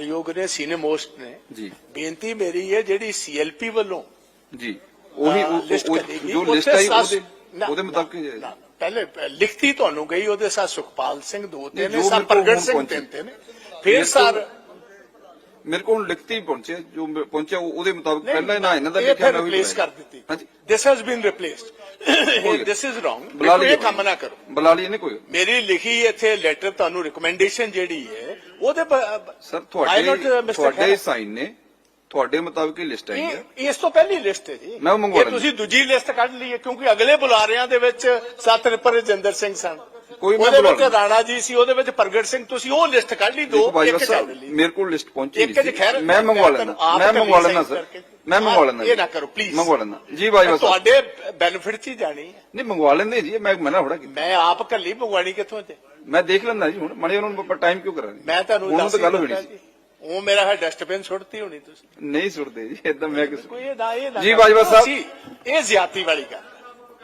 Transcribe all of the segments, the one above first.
ਸਤਿਕਾਰਯੋਗ ਨੇ senior most ਨੇ। ਜੀ। ਬੇਨਤੀ ਮੇਰੀ ਹੈ ਜਿਹੜੀ ਸੀਐਲਪੀ ਵੱਲੋਂ ਜੀ ਉਹੀ ਜੋ ਲਿਸਟ ਆਈ ਉਹਦੇ ਨਾ, ਉਹਦੇ ਮੁਤਾਬਕ ਨਾ, ਨਾ, ਪਹਿਲੇ ਲਿਖਤੀ ਤੁਹਾਨੂੰ ਗਈ ਉਹਦੇ ਸਾਥ ਸੁਖਪਾਲ ਸਿੰਘ ਦੋ ਤੇ ਨਹੀਂ, ਨੇ ਸਰ ਪ੍ਰਗਟ ਸਿੰਘ ਪਹੁੰਚੇ। ਤਿੰਨ ਤੇ ਨੇ। ਫਿਰ ਸਰ ਮੇਰੇ ਕੋਲ ਲਿਖਤੀ ਪਹੁੰਚਿਆ ਜੋ ਪਹੁੰਚਿਆ ਉਹ- ਉਹਦੇ ਮੁਤਾਬਕ ਪਹਿਲਾਂ ਨਾ ਇਹਨਾਂ ਦਾ ਲਿਖਿਆ replace ਬਣਾਇਆ। ਕਰ ਦਿੱਤੀ। ਹਾਂਜੀ। ਗਿਆ। this is wrong. ਬੁਲਾ ਇਹ ਕੰਮ ਨਾ ਕਰੋ। ਬੁਲਾ ਲਈ ਇਹਨੇ ਕੋਈ। ਮੇਰੀ ਲਿਖੀ ਇੱਥੇ ਲੈਟਰ ਤੁਹਾਨੂੰ ਰਿਕਮੈਂਡੇਸ਼ਨ ਜਿਹੜੀ ਹੈ ਉਹਦੇ ਸਰ ਤੁਹਾਡੇ. ਤੁਹਾਡੇ। ਸਾਈਨ ਨੇ ਤੁਹਾਡੇ ਮੁਤਾਬਕ ਹੀ ਲਿਸਟ ਆਈ ਹੈ ਇਸ ਤੋਂ ਪਹਿਲੀ ਲਿਸਟ ਹੈ ਜੀ। ਮੈਂ ਮੰਗਵਾ ਇਹ। ਤੁਸੀਂ ਦੂਜੀ ਲਿਸਟ ਕੱਢ ਲਈ ਹੈ ਕਿਉਂਕਿ ਅਗਲੇ ਬੁਲਾਰਿਆਂ ਦੇ ਵਿੱਚ ਸਤ ਰਜਿੰਦਰ ਸਿੰਘ ਸਨ। ਕੋਈ ਮੈਂ ਉਹਦੇ ਵਿੱਚ। ਰਾਣਾ ਜੀ ਸੀ ਉਹਦੇ ਵਿੱਚ ਪ੍ਰਗਟ ਸਿੰਘ ਤੁਸੀਂ ਉਹ ਲਿਸਟ ਕੱਢ ਲਈ ਦੋ ਇੱਕ ਕੱਢ ਲਈ। ਮੇਰੇ ਕੋਲ ਲਿਸਟ ਪਹੁੰਚੀ ਨਹੀਂ ਮੈਂ ਮੰਗਵਾ ਲੈਣਾ ਮੈਂ ਮੰਗਵਾ ਲੈਣਾ ਸਰ ਮੈਂ ਮੰਗਵਾ ਲੈਣਾ ਇਹ ਨਾ ਕਰੋ ਪਲੀਜ਼ ਮੰਗਵਾ ਲੈਣਾ ਜੀ ਭਾਈ ਸਾਹਿਬ। ਤੁਹਾਡੇ ਬੈਨੀਫਿਟ ਚ ਹੀ ਜਾਣੀ ਹੈ। ਨਹੀਂ ਮੰਗਵਾ ਲੈਂਦੇ ਜੀ ਮੈਂ ਮਨਾ ਥੋੜਾ ਕੀਤਾ। ਮੈਂ ਆਪ ਕੱਲੀ ਮੰਗਵਾਣੀ ਕਿੱਥੋਂ ਤੇ? ਮੈਂ ਦੇਖ ਲੈਂਦਾ ਜੀ ਹੁਣ ਮੜੇ ਉਹਨਾਂ ਨੂੰ ਟਾਈਮ ਕਿਉਂ ਕਰਾਂਗੇ? ਮੈਂ ਤੁਹਾਨੂੰ ਤਾਂ ਗੱਲ ਹੋਣੀ ਸੀ ਜੀ। ਉਹ ਮੇਰਾ ਹੈ ਡਸਟਬਿਨ ਸੁੱਟਤੀ ਹੋਣੀ ਤੁਸੀਂ। ਨਹੀਂ ਸੁਣਦੇ ਜੀ ਇਦਾਂ ਮੈਂ ਕਿਸ ਕੋਈ ਇਹ ਨਾ ਇਹ ਨਾ ਜੀ, ਬਾਜਵਾ ਸਾਹਿਬ। ਜੀ, ਇਹ ਜ਼ਿਆਤੀ ਵਾਲੀ ਗੱਲ।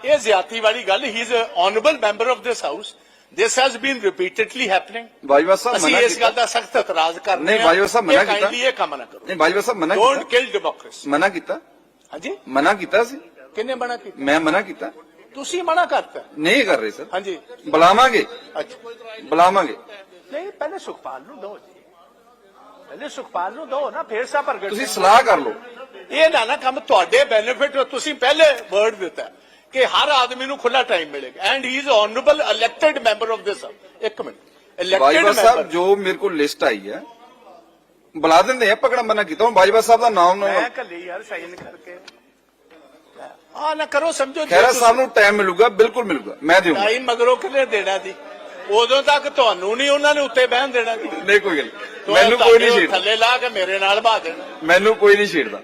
ਇਹ ਜ਼ਿਆਤੀ ਵਾਲੀ ਗੱਲ he is honourable member of this house this has been repeatedly happening Bajwa Sahib ਮਨਾ ਇਸ ਗੱਲ ਕੀਤਾ ਦਾ ਸਖਤ ਇਤਰਾਜ਼ ਕਰਦੇ ਨਹੀਂ, ਬਾਜਵਾ ਸਾਹਿਬ ਮਨਾ ਕੀਤਾ। ਇਹ ਕੰਮ ਨਾ ਕਰੋ। ਨਹੀਂ ਬਾਜਵਾ ਸਾਹਿਬ ਮਨਾ ਡੋਨਟ ਕੀਤਾ। ਕਿਲ ਡੈਮੋਕ੍ਰੇਸੀ ਮਨਾ ਕੀਤਾ। ਹਾਂਜੀ। ਮਨਾ ਕੀਤਾ ਸੀ। ਕਿੰਨੇ ਮਨਾ ਕੀਤਾ? ਮੈਂ ਮਨਾ ਕੀਤਾ। ਤੁਸੀਂ ਮਨਾ ਕਰਤਾ। ਨਹੀਂ ਕਰ ਰਹੇ ਸਰ। ਹਾਂਜੀ। ਬੁਲਾਵਾਂਗੇ। ਅੱਛਾ। ਬੁਲਾਵਾਂਗੇ। ਨਹੀਂ ਪਹਿਲੇ ਸੁਖਪਾਲ ਨੂੰ ਦੋ ਜੀ। ਪਹਿਲੇ ਸੁਖਪਾਲ ਨੂੰ ਦੋ ਨਾ ਫੇਰ ਸਾ ਪ੍ਰਗਟ ਤੁਸੀਂ। ਸਲਾਹ ਕਰ ਲਓ। ਇਹ ਨਾ ਨਾ ਕੰਮ ਤੁਹਾਡੇ ਬੈਨੀਫਿਟ ਤੁਸੀਂ ਪਹਿਲੇ ਵਰਡ ਦਿੱਤਾ ਕਿ ਹਰ ਆਦਮੀ ਨੂੰ ਖੁੱਲਾ ਟਾਈਮ ਮਿਲੇਗਾ। And he is honourable elected member of this ਇੱਕ ਮਿੰਟ। ਇਲੈਕਟਿਡ ਸਾਹਿਬ ਮੈਂਬਰ ਜੋ ਮੇਰੇ ਕੋਲ ਲਿਸਟ ਆਈ ਹੈ ਬੁਲਾ ਦਿੰਦੇ ਆ ਪਕੜਾ ਮਨਾ ਕੀਤਾ। ਹੁਣ ਬਾਜਵਾ ਸਾਹਿਬ ਦਾ ਨਾਮ ਨਾ ਮੈਂ ਕੱਲੀ ਯਾਰ ਸਾਈਨ ਕਰਕੇ। ਆ ਨਾ ਕਰੋ ਸਮਝੋ ਜੇ। ਖੈਰਾ ਸਾਹਿਬ ਨੂੰ ਟਾਈਮ ਮਿਲੂਗਾ ਬਿਲਕੁਲ ਮਿਲੂਗਾ। ਮੈਂ ਦੇਵਾਂਗਾ ਟਾਈਮ ਮਗਰੋਂ ਕਿੰਨੇ ਦੇਣਾ ਦੀ ਉਦੋਂ ਤੱਕ ਤੁਹਾਨੂੰ ਨਹੀਂ ਉਹਨਾਂ ਨੇ ਉੱਤੇ ਬਹਿਣ ਦੇਣਾ ਦੀ ਨਹੀਂ ਕੋਈ ਗੱਲ। ਮੈਨੂੰ ਕੋਈ ਨਹੀਂ ਛੇੜਦਾ। ਥੱਲੇ ਲਾ ਕੇ ਮੇਰੇ ਨਾਲ ਬਾ ਦੇਣਾ ਮੈਨੂੰ ਕੋਈ ਨਹੀਂ ਛੇੜਦਾ।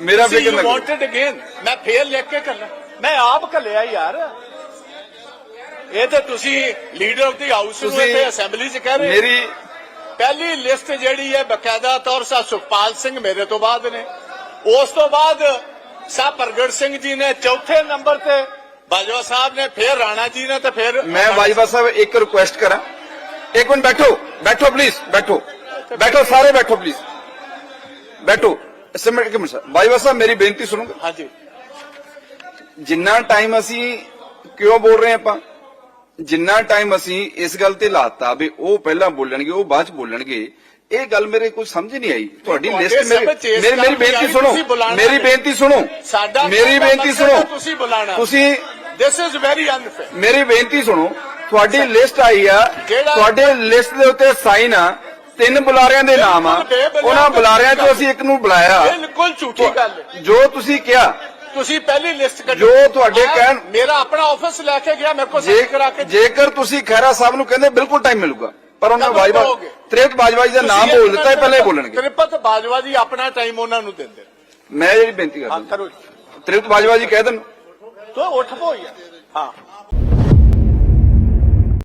ਮੇਰਾ ਫਿਕਰ ਨਾ wanted again ਮੈਂ ਫੇਰ ਲਿਖ ਕੇ ਕਰਨਾ। ਮੈਂ ਆਪ ਕੱਲਿਆ ਯਾਰ। ਇਹ ਤੇ ਤੁਸੀਂ ਲੀਡਰ ਆਫ ਦੀ ਹਾਊਸ ਨੂੰ ਇੱਥੇ ਅਸੈਂਬਲੀ 'ਚ ਕਹਿ ਰਹੇ ਮੇਰੀ ਪਹਿਲੀ ਲਿਸਟ ਜਿਹੜੀ ਹੈ ਬਕਾਇਦਾ ਤੌਰ ਸਾ ਸੁਖਪਾਲ ਸਿੰਘ ਮੇਰੇ ਤੋਂ ਬਾਅਦ ਨੇ। ਉਸ ਤੋਂ ਬਾਅਦ ਸਾ ਪ੍ਰਗਟ ਸਿੰਘ ਜੀ ਨੇ ਚੌਥੇ ਨੰਬਰ ਤੇ ਬਾਜਵਾ ਸਾਹਿਬ ਨੇ ਫਿਰ ਰਾਣਾ ਜੀ ਨੇ ਤੇ ਫਿਰ ਮੈਂ ਬਾਜਵਾ ਸਾਹਿਬ ਇੱਕ ਰਿਕੁਐਸਟ ਕਰਾਂ ਇੱਕ ਮਿੰਟ ਬੈਠੋ ਬੈਠੋ ਪਲੀਜ਼ ਬੈਠੋ ਬੈਠੋ ਸਾਰੇ ਬੈਠੋ ਪਲੀਜ਼ ਬੈਠੋ ਸਿਮਟ ਇੱਕ ਮਿੰਟ ਸਰ ਬਾਜਵਾ ਸਾਹਿਬ ਮੇਰੀ ਬੇਨਤੀ ਸੁਣੋਗੇ ਹਾਂਜੀ ਜਿੰਨਾ ਟਾਈਮ ਅਸੀਂ ਕਿਉਂ ਬੋਲ ਰਹੇ ਆਪਾਂ ਜਿੰਨਾ ਟਾਈਮ ਅਸੀਂ ਇਸ ਗੱਲ ਤੇ ਲਾਤਾ ਵੀ ਉਹ ਪਹਿਲਾਂ ਬੋਲਣਗੇ ਉਹ ਬਾਅਦ ਚ ਬੋਲਣਗੇ ਇਹ ਗੱਲ ਮੇਰੇ ਕੋਈ ਸਮਝ ਨਹੀਂ ਆਈ। ਤੁਹਾਡੀ ਲਿਸਟ ਮੇਰੀ ਮੇਰੀ ਬੇਨਤੀ ਸੁਣੋ। ਮੇਰੀ। ਬੇਨਤੀ ਸੁਣੋ। ਸਾਡਾ ਮੇਰੀ ਬੇਨਤੀ ਸੁਣੋ। ਤੁਸੀਂ ਬੁਲਾਣਾ ਤੁਸੀਂ ਦਿਸ ਇਜ਼ ਵੈਰੀ ਅਨਫੇਅਰ ਮੇਰੀ ਬੇਨਤੀ ਸੁਣੋ। ਤੁਹਾਡੀ ਲਿਸਟ ਆਈ ਆ। ਤੁਹਾਡੇ ਲਿਸਟ ਦੇ ਉੱਤੇ ਸਾਈਨ ਆ। ਤਿੰਨ ਬੁਲਾਰਿਆਂ ਦੇ ਨਾਮ ਆ। ਉਹਨਾਂ ਬੁਲਾਰਿਆਂ ਚੋਂ ਅਸੀਂ ਇੱਕ ਨੂੰ ਬੁਲਾਇਆ। ਬਿਲਕੁਲ ਝੂਠੀ ਗੱਲ ਜੋ ਤੁਸੀਂ ਕਿਹਾ। ਤੁਸੀਂ ਪਹਿਲੀ ਲਿਸਟ ਕੱਢੀ। ਜੋ ਤੁਹਾਡੇ ਕਹਿਣ- ਮੇਰਾ ਆਪਣਾ ਆਫਿਸ ਲੈ ਕੇ ਗਿਆ ਮੇਰੇ ਕੋਲ ਸਾਈਨ ਕਰਾ ਕੇ ਜੇਕਰ ਤੁਸੀਂ ਖਹਿਰਾ ਸਾਹਿਬ ਨੂੰ ਕਹਿੰਦੇ ਬਿਲਕੁਲ ਟਾਈਮ ਮਿਲੂਗਾ। ਪਰ ਉਹਨਾਂ ਬਾਜਵਾ? ਤ੍ਰਿਪਤ ਬਾਜਵਾ ਜੀ ਦਾ ਨਾਮ ਬੋਲ ਦਿੱਤਾ ਇਹ ਪਹਿਲਾਂ ਬੋਲਣਗੇ। ਤ੍ਰਿਪਤ ਬਾਜਵਾ ਜੀ ਆਪਣਾ ਟਾਈਮ ਉਹਨਾਂ ਨੂੰ ਦਿੰਦੇ। ਮੈਂ ਜਿਹੜੀ ਬੇਨਤੀ ਕਰਦਾ। ਤ੍ਰਿਪਤ ਬਾਜਵਾ ਜੀ ਕਹਿ ਦੇਣ। ਤੋ ਉੱਠ ਪੋ ਯਾਰ। ਹਾਂ।